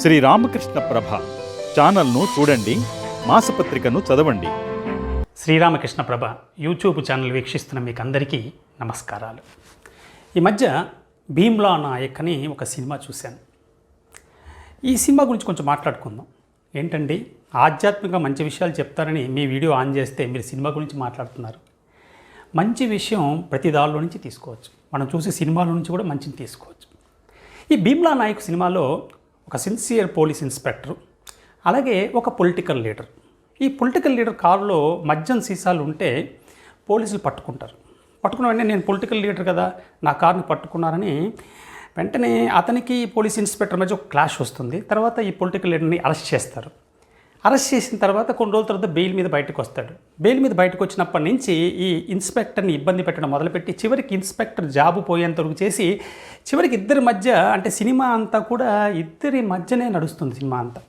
శ్రీ రామకృష్ణ ప్రభ ఛానల్ను చూడండి మాసపత్రికను చదవండి. శ్రీరామకృష్ణ ప్రభ యూట్యూబ్ ఛానల్ వీక్షిస్తున్న మీకు అందరికీ నమస్కారాలు. ఈ మధ్య భీమ్లా నాయక్ అని ఒక సినిమా చూశాను. ఈ సినిమా గురించి కొంచెం మాట్లాడుకుందాం. ఏంటండి? ఆధ్యాత్మిక మంచి విషయాలు చెప్తారని మీ వీడియో ఆన్ చేస్తే మీరు సినిమా గురించి మాట్లాడుతున్నారు. మంచి విషయం ప్రతి దానిలో నుంచి తీసుకోవచ్చు. మనం చూసే సినిమాల నుంచి కూడా మంచిని తీసుకోవచ్చు. ఈ భీమ్లా నాయక్ సినిమాలో ఒక సిన్సియర్ పోలీస్ ఇన్స్పెక్టర్ అలాగే ఒక పొలిటికల్ లీడర్. ఈ పొలిటికల్ లీడర్ కారులో మద్యం సీసాలు ఉంటే పోలీసులు పట్టుకుంటారు. పట్టుకున్న వెంటనే నేను పొలిటికల్ లీడర్ కదా నా కార్ని పట్టుకున్నారని వెంటనే అతనికి పోలీస్ ఇన్స్పెక్టర్ మధ్య ఒక క్లాష్ వస్తుంది. తర్వాత ఈ పొలిటికల్ లీడర్ని అరెస్ట్ చేస్తారు. అరెస్ట్ చేసిన తర్వాత కొన్ని రోజుల తర్వాత బెయిల్ మీద బయటకు వస్తాడు. బెయిల్ మీద బయటకు వచ్చినప్పటి నుంచి ఈ ఇన్స్పెక్టర్ని ఇబ్బంది పెట్టడం మొదలుపెట్టి చివరికి ఇన్స్పెక్టర్ జాబు పోయేంత వరకు చేసి చివరికి ఇద్దరి మధ్య అంటే సినిమా అంతా కూడా ఇద్దరి మధ్యనే నడుస్తుంది సినిమా అంతా.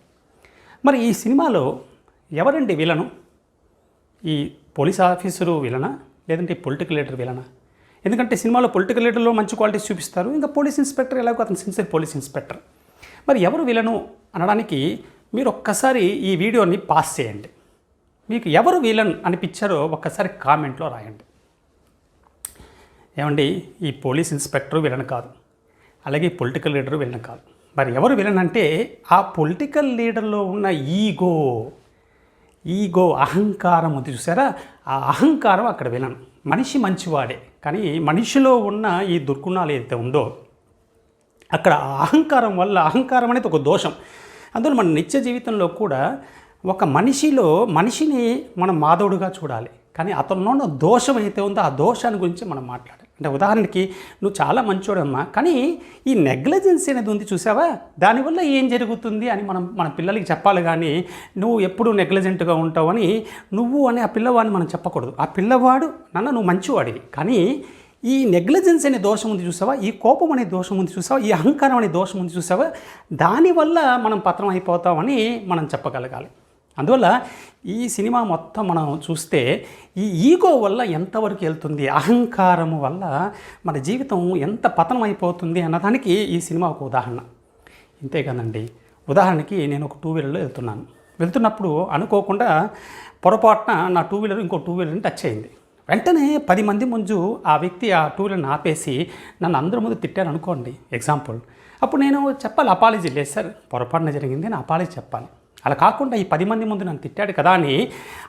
మరి ఈ సినిమాలో ఎవరండి విలను? ఈ పోలీస్ ఆఫీసరు విలనా? లేదంటే పొలిటికల్ లీడర్ విలనా? ఎందుకంటే సినిమాలో పొలిటికల్ లీడర్లో మంచి క్వాలిటీస్ చూపిస్తారు. ఇంకా పోలీస్ ఇన్స్పెక్టర్ ఎలాగో అతను సిన్సియర్ పోలీస్ ఇన్స్పెక్టర్. మరి ఎవరు విలను అనడానికి మీరు ఒక్కసారి ఈ వీడియోని పాస్ చేయండి. మీకు ఎవరు విలన్ అనిపించారో ఒక్కసారి కామెంట్లో రాయండి. ఏమండి ఈ పోలీస్ ఇన్స్పెక్టర్ విలన్ కాదు. అలాగే పొలిటికల్ లీడర్ విలన్ కాదు. మరి ఎవరు విలన్ అంటే ఆ పొలిటికల్ లీడర్లో ఉన్న ఈగో ఈగో అహంకారం ఉంది చూసారా? ఆ అహంకారం అక్కడ విలన్. మనిషి మంచివాడే కానీ మనిషిలో ఉన్న ఈ దుర్గుణాలు ఏదైతే ఉందో అక్కడ ఆ అహంకారం వల్ల అహంకారం అనేది ఒక దోషం. అందులో మన నిత్య జీవితంలో కూడా ఒక మనిషిలో మనిషిని మనం మాధవుడుగా చూడాలి. కానీ అతనిలో ఉన్న దోషం అయితే ఉందో ఆ దోషాన్ని గురించి మనం మాట్లాడాలి. అంటే ఉదాహరణకి నువ్వు చాలా మంచోడమ్మా కానీ ఈ నెగ్లజెన్సీ అనేది ఉంది చూసావా? దానివల్ల ఏం జరుగుతుంది? అని మనం మన పిల్లలకి చెప్పాలి కానీ నువ్వు ఎప్పుడు నెగ్లజెంట్గా ఉంటావని నువ్వు అని ఆ పిల్లవాడిని మనం చెప్పకూడదు. ఆ పిల్లవాడు నాన్న నువ్వు మంచివాడివి కానీ ఈ నెగ్లిజెన్స్ అనే దోషం ఉంది చూసావా? ఈ కోపం అనే దోషం ఉంది చూసావా? ఈ అహంకారం అనే దోషం ఉంది చూసావా? దానివల్ల మనం పత్రం అయిపోతామని మనం చెప్పగలగాలి. అందువల్ల ఈ సినిమా మొత్తం మనం చూస్తే ఈ ఈగో వల్ల ఎంతవరకు వెళ్తుంది? అహంకారము వల్ల మన జీవితం ఎంత పతనం అయిపోతుంది అన్నదానికి ఈ సినిమా ఒక ఉదాహరణ. ఇంతే కదండి. ఉదాహరణకి నేను ఒక టూ వీలర్లో వెళ్తున్నాను. వెళ్తున్నప్పుడు అనుకోకుండా పొరపాటున నా టూ వీలర్ ఇంకో టూ వీలర్ని టచ్ అయింది. వెంటనే పది మంది ముందు ఆ వ్యక్తి ఆ టూ ఆపేసి నన్ను అందరి ముందు తిట్టారు అనుకోండి ఎగ్జాంపుల్ అప్పుడు నేను చెప్పాలి అపాలజీ. లేదు సార్ పొరపాటున జరిగింది నేను అపాలజీ చెప్పాలి. అలా కాకుండా ఈ పది మంది ముందు నన్ను తిట్టాడు కదా అని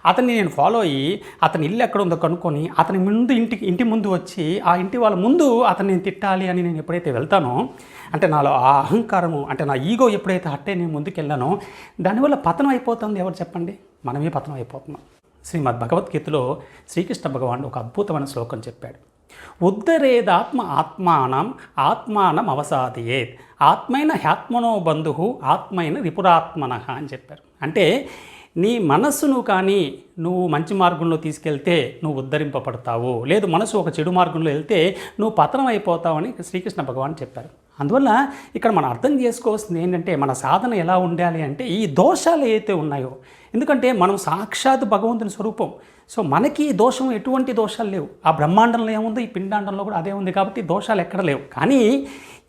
అతన్ని నేను ఫాలో అయ్యి అతని ఇల్లు ఎక్కడ ఉందో కనుక్కొని అతని ముందు ఇంటికి ఇంటి ముందు వచ్చి ఆ ఇంటి వాళ్ళ ముందు అతన్ని నేను తిట్టాలి అని నేను ఎప్పుడైతే వెళ్తానో అంటే నాలో ఆ అహంకారము అంటే నా ఈగో ఎప్పుడైతే అట్టే నేను ముందుకెళ్ళానో దానివల్ల పతనం అయిపోతుంది ఎవరు చెప్పండి? మనమే పతనం అయిపోతున్నాం. శ్రీమద్ భగవద్గీతలో శ్రీకృష్ణ భగవానుడు ఒక అద్భుతమైన శ్లోకం చెప్పాడు. ఉద్ధరేదాత్మ ఆత్మానం ఆత్మానం అవసాదయేత్. ఆత్మైన హ్యాత్మనో బంధు ఆత్మైన రిపురాత్మన అని చెప్పారు. అంటే నీ మనస్సును కానీ నువ్వు మంచి మార్గంలో తీసుకెళ్తే నువ్వు ఉద్ధరింపబడతావు. లేదు మనసు ఒక చెడు మార్గంలో వెళ్తే నువ్వు పతనం అయిపోతావని శ్రీకృష్ణ భగవాన్ చెప్పారు. అందువల్ల ఇక్కడ మనం అర్థం చేసుకోవాల్సింది ఏంటంటే మన సాధన ఎలా ఉండాలి అంటే ఈ దోషాలు ఏవైతే ఉన్నాయో ఎందుకంటే మనం సాక్షాత్ భగవంతుని స్వరూపం. సో మనకి దోషం ఎటువంటి దోషాలు లేవు. ఆ బ్రహ్మాండంలో ఏముందో ఈ పిండాండంలో కూడా అదే ఉంది కాబట్టి దోషాలు ఎక్కడ లేవు. కానీ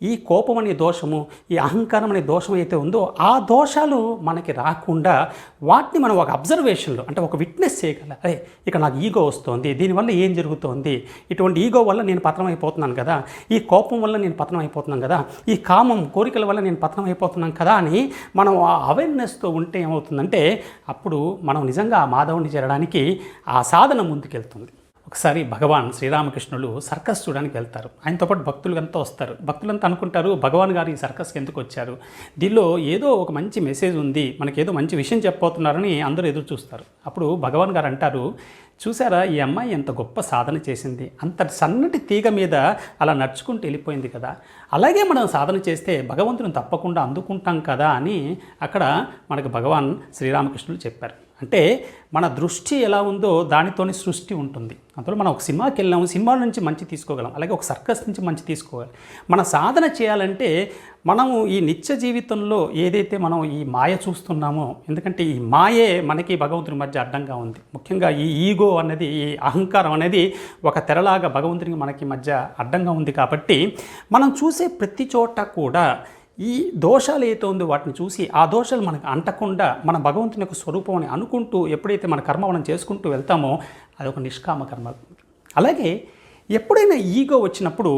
ఈ కోపం అనే దోషము ఈ అహంకారం అనే దోషం అయితే ఉందో ఆ దోషాలు మనకి రాకుండా వాటిని మనం ఒక అబ్జర్వేషన్లో అంటే ఒక విట్నెస్ చేయగల అరే ఇక్కడ నాకు ఈగో వస్తుంది దీనివల్ల ఏం జరుగుతోంది? ఇటువంటి ఈగో వల్ల నేను పతనం అయిపోతున్నాను కదా ఈ కోపం వల్ల నేను పతనం అయిపోతున్నాను కదా ఈ కామం కోరికల వల్ల నేను పతనం అయిపోతున్నాను కదా అని మనం ఆ అవేర్నెస్తో ఉంటే ఏమవుతుందంటే అప్పుడు మనం నిజంగా ఆ మాధవుని చేరడానికి ఆ సాధన ముందుకెళ్తుంది. ఒకసారి భగవాన్ శ్రీరామకృష్ణులు సర్కస్ చూడడానికి వెళ్తారు. ఆయనతో పాటు భక్తులు అంతా వస్తారు. భక్తులంతా అనుకుంటారు? భగవాన్ గారు ఈ సర్కస్కి ఎందుకు వచ్చారు? దీనిలో ఏదో ఒక మంచి మెసేజ్ ఉంది. మనకి ఏదో మంచి విషయం చెప్పబోతున్నారని అందరూ ఎదురు చూస్తారు. అప్పుడు భగవాన్ గారు అంటారు చూసారా ఈ అమ్మాయి ఎంత గొప్ప సాధన చేసింది. అంత సన్నటి తీగ మీద అలా నడుచుకుంటూ వెళ్ళిపోయింది కదా. అలాగే మనం సాధన చేస్తే భగవంతుని తప్పకుండా అందుకుంటాం కదా అని అక్కడ మనకు భగవాన్ శ్రీరామకృష్ణులు చెప్పారు. అంటే మన దృష్టి ఎలా ఉందో దానితోనే సృష్టి ఉంటుంది. అందులో మనం ఒక సినిమాకి వెళ్ళాము సినిమా నుంచి మంచి తీసుకోగలం. అలాగే ఒక సర్కస్ నుంచి మంచి తీసుకోవాలి. మన సాధన చేయాలంటే మనము ఈ నిత్య జీవితంలో ఏదైతే మనం ఈ మాయ చూస్తున్నామో ఎందుకంటే ఈ మాయే మనకి భగవంతుని మధ్య అడ్డంగా ఉంది. ముఖ్యంగా ఈ ఈగో అనేది ఈ అహంకారం అనేది ఒక తెరలాగా భగవంతునికి మనకి మధ్య అడ్డంగా ఉంది కాబట్టి మనం చూసే ప్రతి చోట కూడా ఈ దోషాలు ఏతో ఉందో వాటిని చూసి ఆ దోషాలు మనకు అంటకుండా మన భగవంతుని యొక్క స్వరూపం అని అనుకుంటూ ఎప్పుడైతే మన కర్మ మనం చేసుకుంటూ వెళ్తామో అదొక నిష్కామ కర్మ. అలాగే ఎప్పుడైనా ఈగో వచ్చినప్పుడు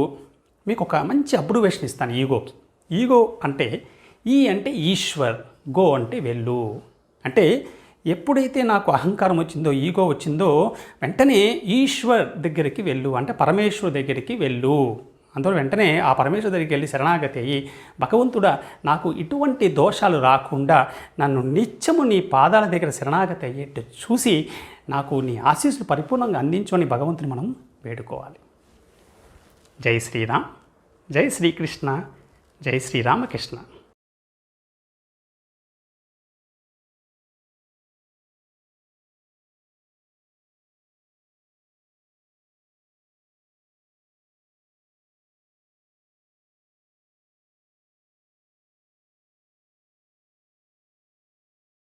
మీకు ఒక మంచి అబ్రివేషన్ ఇస్తాను ఈగోకి. ఈగో అంటే ఈ అంటే ఈశ్వర్ గో అంటే వెళ్ళు. అంటే ఎప్పుడైతే నాకు అహంకారం వచ్చిందో ఈగో వచ్చిందో వెంటనే ఈశ్వర్ దగ్గరికి వెళ్ళు. అంటే పరమేశ్వర్ దగ్గరికి వెళ్ళు. అందువల్ల వెంటనే ఆ పరమేశ్వర్ దగ్గరికి వెళ్ళి శరణాగతి అయ్యి భగవంతుడా నాకు ఇటువంటి దోషాలు రాకుండా నన్ను నిత్యము నీ పాదాల దగ్గర శరణాగతి అయ్యేట్టు చూసి నాకు నీ ఆశీస్సులు పరిపూర్ణంగా అందించు అని భగవంతుని మనం వేడుకోవాలి. జై శ్రీరామ్. జై శ్రీకృష్ణ. జై శ్రీరామకృష్ణ.